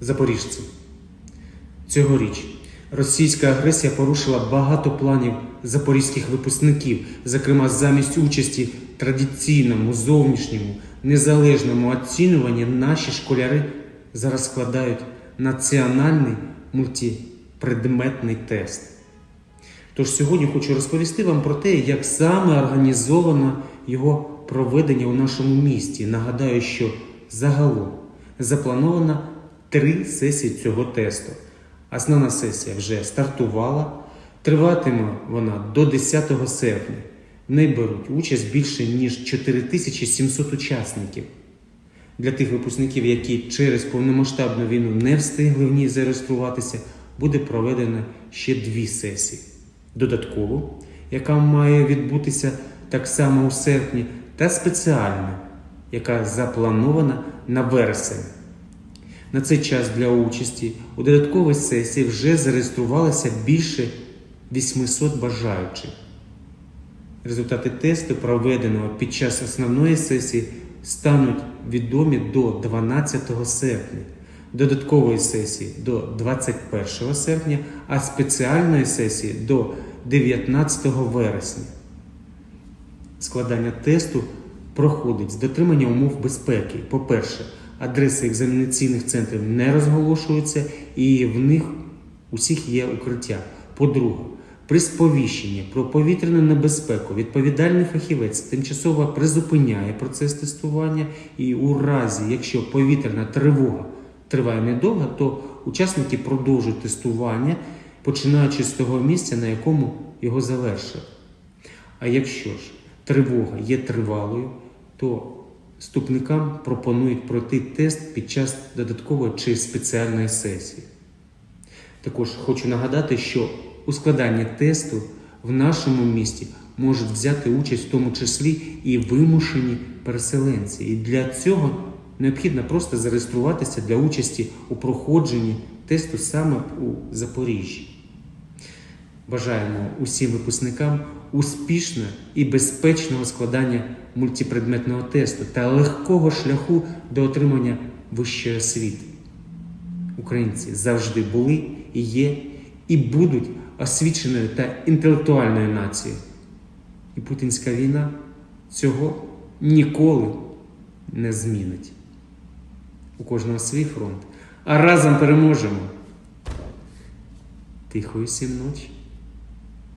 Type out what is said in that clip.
запоріжці. Цьогоріч російська агресія порушила багато планів запорізьких випускників, зокрема, замість участі в традиційному зовнішньому незалежному оцінюванні наші школяри зараз складають національний мультипредметний тест. Тож сьогодні хочу розповісти вам про те, як саме організовано його проведення у нашому місті. Нагадаю, що загалом заплановано три сесії цього тесту. Основна сесія вже стартувала, триватиме вона до 10 серпня. В неї беруть участь більше ніж 4700 учасників. Для тих випускників, які через повномасштабну війну не встигли в ній зареєструватися, буде проведено ще дві сесії. Додатково, яка має відбутися так само у серпні, та спеціальна, яка запланована на вересень. На цей час для участі у додатковій сесії вже зареєструвалося більше 800 бажаючих. Результати тесту, проведеного під час основної сесії, стануть відомі до 12 серпня, додаткової сесії до 21 серпня, а спеціальної сесії до 19 вересня. Складання тесту проходить з дотримання умов безпеки. По-перше, адреси екзаменаційних центрів не розголошуються і в них усіх є укриття. По-друге, при сповіщенні про повітряну небезпеку відповідальний фахівець тимчасово призупиняє процес тестування, і у разі, якщо повітряна тривога триває недовго, то учасники продовжують тестування, починаючи з того місця, на якому його завершили. А якщо ж тривога є тривалою, то вступникам пропонують пройти тест під час додаткової чи спеціальної сесії. Також хочу нагадати, що у складанні тесту в нашому місті можуть взяти участь в тому числі і вимушені переселенці. І для цього необхідно просто зареєструватися для участі у проходженні тесту саме у Запоріжжі. Бажаємо усім випускникам успішного і безпечного складання мультипредметного тесту та легкого шляху до отримання вищої освіти. Українці завжди були і є, і будуть освіченою та інтелектуальною нацією. І путінська війна цього ніколи не змінить. У кожного свій фронт. А разом переможемо. Тихої всім ночі.